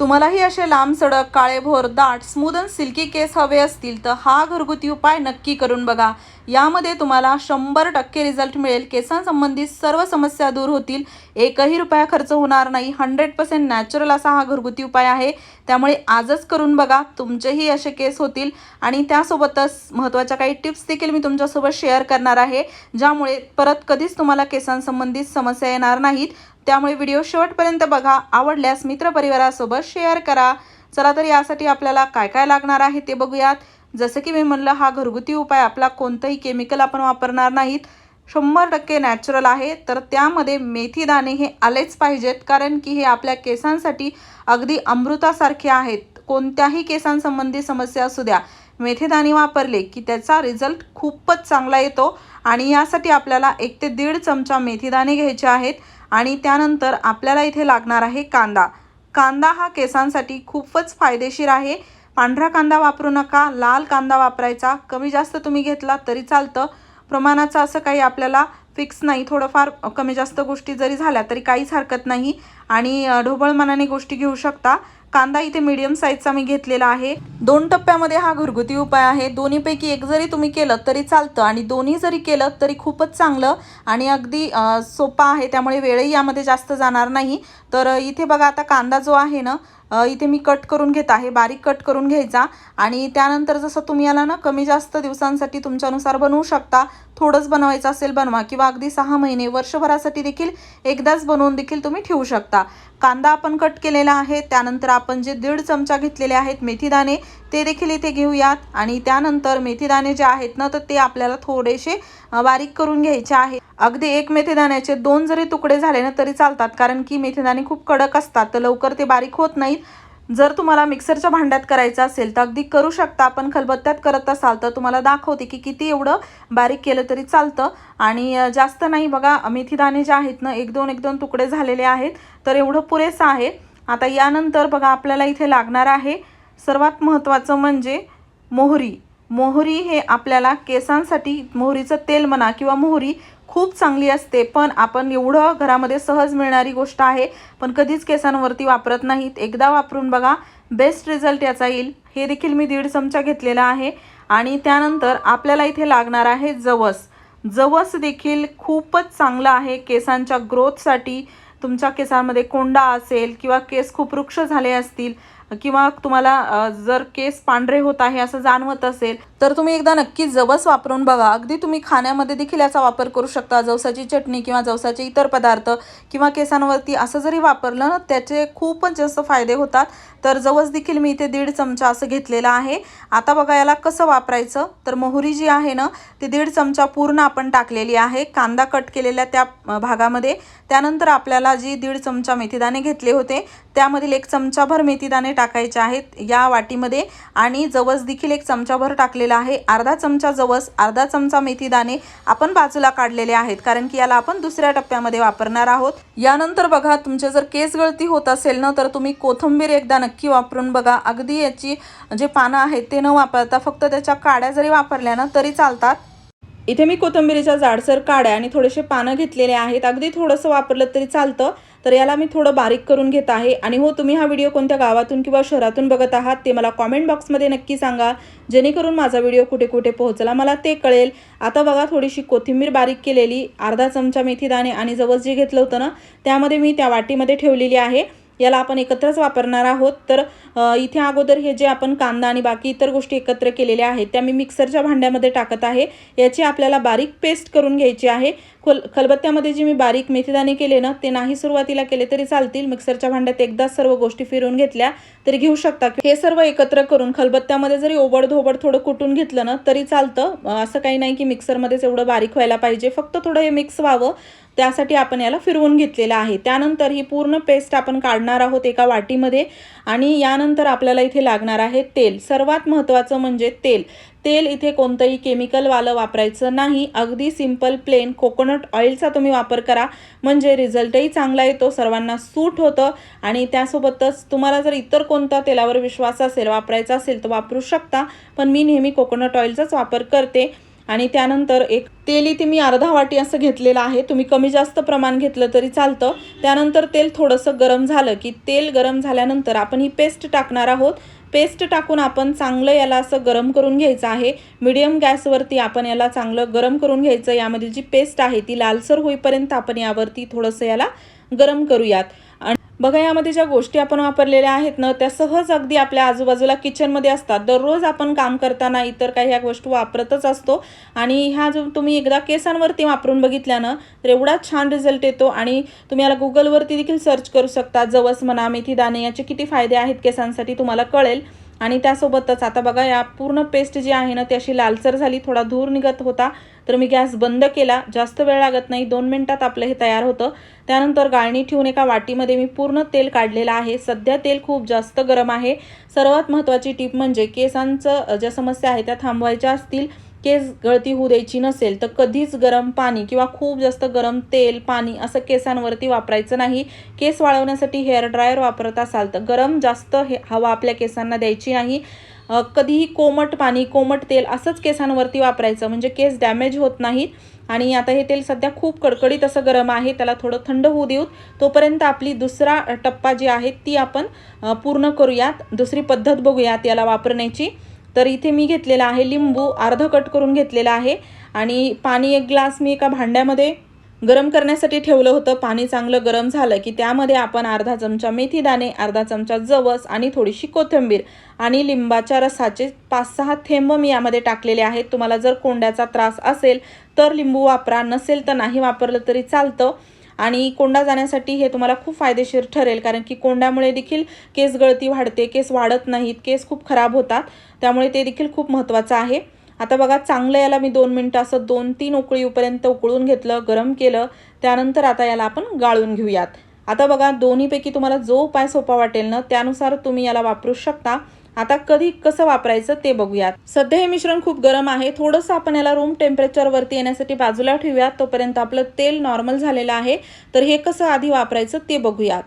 तुम्हालाही असे लांब सडक काळेभोर दाट स्मूद अँड सिल्की केस हवे असतील तर हा घरगुती उपाय नक्की करून बघा. यामध्ये तुम्हाला शंभर टक्के रिझल्ट मिळेल. केसांसंबंधित सर्व समस्या दूर होतील. एकही रुपया खर्च होणार नाही. हंड्रेड पर्सेंट नॅचरल असा हा घरगुती उपाय आहे. त्यामुळे आजच करून बघा. तुमचेही असे केस होतील. आणि त्यासोबतच महत्त्वाच्या काही टिप्स देखील मी तुमच्यासोबत शेअर करणार आहे. ज्यामुळे परत कधीच तुम्हाला केसांसंबंधित समस्या येणार नाहीत. त्यामुळे व्हिडिओ शेवटपर्यंत बघा. आवडल्यास मित्रपरिवारासोबत शेअर करा. चला तर यासाठी आपल्याला काय काय लागणार आहे ते बघूयात. जसं की मी म्हणलं हा घरगुती उपाय आपला कोणतंही केमिकल आपण वापरणार नाहीत. शंभर टक्के नॅचरल आहे. तर त्यामध्ये मेथी दाणे हे आलेच पाहिजेत. कारण की हे आपल्या केसांसाठी अगदी अमृतासारखे आहेत. कोणत्याही केसांसंबंधी समस्या असू द्या. मेथीदाणे वापरले की त्याचा रिझल्ट खूपच चांगला येतो. आणि यासाठी आपल्याला एक ते दीड चमचा मेथीदाणे घ्यायचे आहेत. आणि त्यानंतर आपल्याला इथे लागणार आहे कांदा. कांदा हा केसांसाठी खूपच फायदेशीर आहे. पांढरा कांदा वापरू नका लाल कांदा वापरायचा. कमी जास्त तुम्ही घेतला तरी चालतं. प्रमाणाचं असं काही आपल्याला फिक्स नाही. थोडंफार कमी जास्त गोष्टी जरी झाल्या तरी काहीच हरकत नाही. आणि ढोबळमानाने ढोबळ मनाने गोष्टी घेऊ शकता. कांदा इथे मीडियम साईजचा मी घेतलेला आहे. दोन टप्प्यामध्ये हा घरगुती उपाय आहे. दोन्हीपैकी एक जरी तुम्ही केलं तरी चालतं आणि दोन्ही जरी केलं तरी खूपच चांगलं आणि अगदी सोपा आहे. त्यामुळे वेळही यामध्ये जास्त जाणार नाही. तर इथे बघा आता कांदा जो आहे ना इथे मी कट करून घेत आहे. बारीक कट करून घ्यायचा. आणि त्यानंतर जसं तुम्ही याला ना कमी जास्त दिवसांसाठी तुमच्यानुसार बनवू शकता. थोडंच बनवायचं असेल बनवा किंवा अगदी सहा महिने वर्षभरासाठी देखील एकदाच बनवून देखील तुम्ही ठेवू शकता. कांदा आपण कट केलेला आहे. त्यानंतर आपण जे दीड चमचा घेतलेले आहेत मेथीदाणे ते देखील इथे घेऊयात. आणि त्यानंतर मेथीदाणे जे आहेत ना तर ते आपल्याला थोडेसे बारीक करून घ्यायचे आहे. अगदी एक मेथीदाण्याचे दोन जरी तुकडे झाले ना तरी चालतात. कारण की मेथीदाणे खूप कडक असतात तर लवकर ते बारीक होत नाहीत. जर तुम्हाला मिक्सरच्या भांड्यात करायचं असेल तर अगदी करू शकता. आपण खलबत्त्यात करत असाल तर तुम्हाला दाखवते की किती एवढं बारीक केलं तरी चालतं. आणि जास्त नाही बघा मेथीदाणे जे आहेत ना एक दोन एक दोन तुकडे झालेले आहेत तर एवढं पुरेसं आहे. आता यानंतर बघा आपल्याला इथे लागणार आहे सर्वात महत्त्वाचं म्हणजे मोहरी. मोहरी हे आपल्याला केसांसाठी मोहरीचं तेल म्हणा किंवा मोहरी खूप चांगली असते पण आपण एवढं घरामध्ये सहज मिळणारी गोष्ट आहे पण कधीच केसांवरती वापरत नाहीत. एकदा वापरून बघा बेस्ट रिझल्ट याचा येईल. हे देखील मी दीड चमचा घेतलेला आहे. आणि त्यानंतर आपल्याला इथे लागणार आहे जवस. जवस देखील खूपच चांगलं आहे केसांच्या ग्रोथसाठी तुमच्या केसांमध्ये कोंडा असेल किंवा केस खूप वृक्ष झाले असतील किंवा तुम्हाला जर केस पांढरे होत आहे असं जाणवत असेल तर तुम्ही एकदा नक्की जवस वापरून बघा. अगदी तुम्ही खाण्यामध्ये देखील याचा वापर करू शकता. जवसाची चटणी किंवा जवसाचे इतर पदार्थ किंवा केसांवरती असं जरी वापरलं ना त्याचे खूपच जास्त फायदे होतात. तर जवस देखील मी इथे दीड चमचा असं घेतलेलं आहे. आता बघा याला कसं वापरायचं? तर मोहरी जी आहे ना ती दीड चमचा पूर्ण आपण टाकलेली आहे. कांदा कट केलेल्या त्या भागामध्ये. त्यानंतर आपल्याला जी दीड चमचा मेथीदाणे घेतले होते त्यामधील एक चमचाभर मेथीदाणे टाकायचे आहेत या वाटीमध्ये आणि जवस देखील एक चमचाभर टाकलेला आहे. अर्धा चमचा जवस अर्धा चमचा मेथीदाणे आपण बाजूला काढलेले आहेत कारण की याला आपण दुसऱ्या टप्प्यामध्ये वापरणार आहोत. यानंतर बघा तुमचे जर केस गळती होत असेल ना तर तुम्ही कोथिंबीर एकदा नक्की वापरून बघा. अगदी याची जे पानं आहेत ते न वापरता फक्त त्याच्या काड्या जरी वापरल्या ना तरी चालतात. इथे मी कोथंबिरीच्या जाडसर काड्या आणि थोडेसे पानं घेतलेले आहेत. अगदी थोडंसं वापरलं तरी चालतं तर याला मी थोडं बारीक करून घेत आहे. आणि हो तुम्ही हा व्हिडिओ कोणत्या गावातून किंवा शहरातून बघत आहात ते मला कॉमेंट बॉक्समध्ये नक्की सांगा जेणेकरून माझा व्हिडिओ कुठे कुठे पोहोचला मला ते कळेल. आता बघा थोडीशी कोथिंबीर बारीक केलेली अर्धा चमचा मेथीदाणे आणि जवस जे घेतलं होतं ना त्यामध्ये मी त्या वाटीमध्ये ठेवलेली आहे. याला आपण एकत्रच वापरणार आहोत. तर इथे अगोदर हे जे आपण कांदा आणि बाकी इतर गोष्टी एकत्र केलेल्या आहेत त्या मी मिक्सरच्या भांड्यामध्ये टाकत आहे. याची आपल्याला बारीक पेस्ट करून घ्यायची आहे. खल खलबत्त्यामध्ये जे मी बारीक मेथीदाणे केले ना ते नाही सुरुवातीला केले तरी चालतील. मिक्सरच्या भांड्यात एकदाच सर्व गोष्टी फिरवून घेतल्या तरी घेऊ शकता. हे सर्व एकत्र करून खलबत्त्यामध्ये जरी ओबड धोबड थोडं कुटून घेतलं ना तरी चालतं. असं काही नाही की मिक्सरमध्येच एवढं बारीक व्हायला पाहिजे. फक्त थोडं हे मिक्स व्हावं. त्यासाठी आपण याला फिरवून घेतलेलं आहे. त्यानंतर ही पूर्ण पेस्ट आपण काढणार आहोत एका वाटीमध्ये आणि यानंतर आपल्याला इथे लागणार आहे तेल. सर्वात महत्त्वाचं म्हणजे तेल. तेल इथे कोणतंही केमिकलवालं वापरायचं नाही. अगदी सिंपल प्लेन कोकोनट ऑइलचा तुम्ही वापर करा. म्हणजे रिझल्टही चांगला येतो सर्वांना सूट होतं. आणि त्यासोबतच तुम्हाला जर इतर कोणता तेलावर विश्वास असेल वापरायचा असेल तर वापरू शकता. पण मी नेहमी कोकोनट ऑइलचाच वापर करते. आणि त्यानंतर एक तेल इथे मी अर्धा वाटी असं घेतलेलं आहे. तुम्ही कमी जास्त प्रमाण घेतलं तरी चालतं. त्यानंतर तेल थोडंसं गरम झालं की तेल गरम झाल्यानंतर आपण ही पेस्ट टाकणार आहोत. पेस्ट टाकून आपण चांगलं याला असं गरम करून घ्यायचं आहे. मिडियम गॅसवरती आपण याला चांगलं गरम करून घ्यायचं. यामध्ये जी पेस्ट आहे ती लालसर होईपर्यंत आपण यावरती थोडंसं याला गरम करूयात. बघा यामध्ये ज्या गोष्टी आपण वापरलेल्या आहेत ना त्या सहज अगदी आपल्या आजूबाजूला किचनमध्ये असतात. दररोज आपण काम करताना इतर काही ह्या गोष्टी वापरतच असतो. आणि ह्या जो तुम्ही एकदा केसांवरती वापरून बघितल्यानं तर एवढा छान रिझल्ट येतो. आणि तुम्ही याला गुगलवरती देखील सर्च करू शकता. जवस म्हणा मेथी दाणे याचे किती फायदे आहेत केसांसाठी तुम्हाला कळेल. आणि त्यासोबतच आता बघा या पूर्ण पेस्ट जी आहे ना ती अशी लालसर झाली थोडा धूर निघत होता. तर मी गॅस बंद केला. जास्त वेळ लागत नाही. दोन मिनटात आपलं हे तयार होतं. त्यानंतर गाळणी ठेवून एका वाटीमध्ये मी पूर्ण तेल काढलेलं आहे. सध्या तेल खूप जास्त गरम आहे. सर्वात महत्त्वाची टीप म्हणजे केसांचं ज्या समस्या आहे त्या थांबवायच्या असतील. केस गळती होऊ द्यायची नसेल तर कधीच गरम पाणी किंवा खूप जास्त गरम तेल पाणी असं केसांवरती वापरायचं नाही. केस वाळवण्यासाठी हेअर ड्रायर वापरत असाल तर गरम जास्त हे हवा आपल्या केसांना द्यायची नाही. कधीही कोमट पाणी कोमट तेल असंच केसांवरती वापरायचं. म्हणजे केस डॅमेज होत नाहीत आणि आता हे तेल सध्या खूप कडकडीत असं गरम आहे. त्याला थोडं थंड होऊ देऊ. तोपर्यंत आपली दुसरा टप्पा जी आहे ती आपण पूर्ण करूयात. दुसरी पद्धत बघूयात याला वापरण्याची. तर इथे मी घेतलेला आहे लिंबू. अर्ध कट करून घेतलेला आहे. आणि पाणी एक ग्लास मी एका भांड्यामध्ये गरम करण्यासाठी ठेवलं होतं. पाणी चांगलं गरम झालं की त्यामध्ये आपण अर्धा चमचा मेथी दाणे अर्धा चमचा जवस आणि थोडीशी कोथिंबीर आणि लिंबाच्या रसाचे पाच सहा थेंब मी यामध्ये टाकलेले आहेत. तुम्हाला जर कोंड्याचा त्रास असेल तर लिंबू वापरा नसेल तर नाही वापरलं तरी चालतं. आणि कोंडा जाण्यासाठी हे तुम्हाला खूप फायदेशीर ठरेल कारण की कोंड्यामुळे देखील केस गळती वाढते केस वाढत नाहीत केस खूप खराब होतात. त्यामुळे ते देखील खूप महत्त्वाचं आहे. आता बघा चांगलं याला मी दोन मिनटं असं दोन तीन उकळीपर्यंत उकळून घेतलं गरम केलं त्यानंतर आता याला आपण गाळून घेऊयात. आता बघा दोन्हीपैकी तुम्हाला जो उपाय सोपा वाटेल ना त्यानुसार तुम्ही याला वापरू शकता. आता कधी कसं वापरायचं ते बघूयात. सध्या हे मिश्रण खूप गरम आहे. थोडंसं आपण याला रूम टेम्परेचरवरती येण्यासाठी बाजूला ठेवूयात. तोपर्यंत आपलं तेल नॉर्मल झालेलं आहे. तर हे कसं आधी वापरायचं ते बघूयात.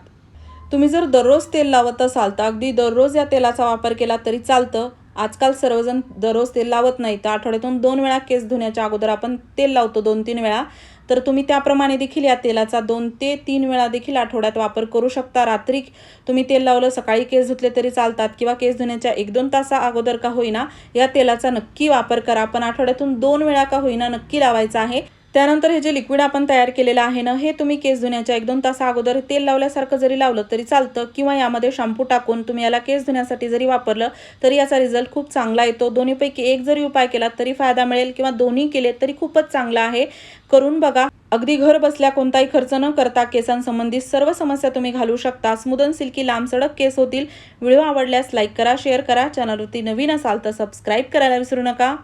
तुम्ही जर दररोज तेल लावत असाल तर अगदी दररोज या तेलाचा वापर केला तरी चालतं. आजकाल सर्वजण दररोज तेल लावत नाही. तर आठवड्यातून दोन वेळा केस धुण्याच्या अगोदर आपण तेल लावतो दोन तीन वेळा. तर तुम्ही त्याप्रमाणे देखील या तेलाचा दोन ते तीन वेळा देखील आठवड्यात वापर करू शकता. रात्री तुम्ही तेल लावलं सकाळी केस धुतले तरी चालतात किंवा केस धुण्याच्या एक दोन तासा अगोदर का होईना या तेलाचा नक्की वापर करा. पण आठवड्यातून दोन वेळा का होईना नक्की लावायचा आहे. त्यानंतर हे जे लिक्विड आपण तयार केलेलं आहे ना हे तुम्ही केस धुण्याच्या एक दोन तास अगोदर तेल लावल्यासारखं जरी लावलं तरी चालतं. किंवा यामध्ये शॅम्पू टाकून तुम्ही याला केस धुण्यासाठी जरी वापरलं तरी याचा रिझल्ट खूप चांगला येतो. दोन्हीपैकी एक जरी उपाय केला तरी फायदा मिळेल किंवा दोन्ही केले तरी खूपच चांगला आहे. करून बघा. अगदी घर बसल्या कोणताही खर्च न करता केसांसंबंधित सर्व समस्या तुम्ही घालू शकता. स्मुदन सिल्की लांब सडक केस होतील. व्हिडिओ आवडल्यास लाईक करा शेअर करा. चॅनलवरती नवीन असाल तर सबस्क्राईब करायला विसरू नका.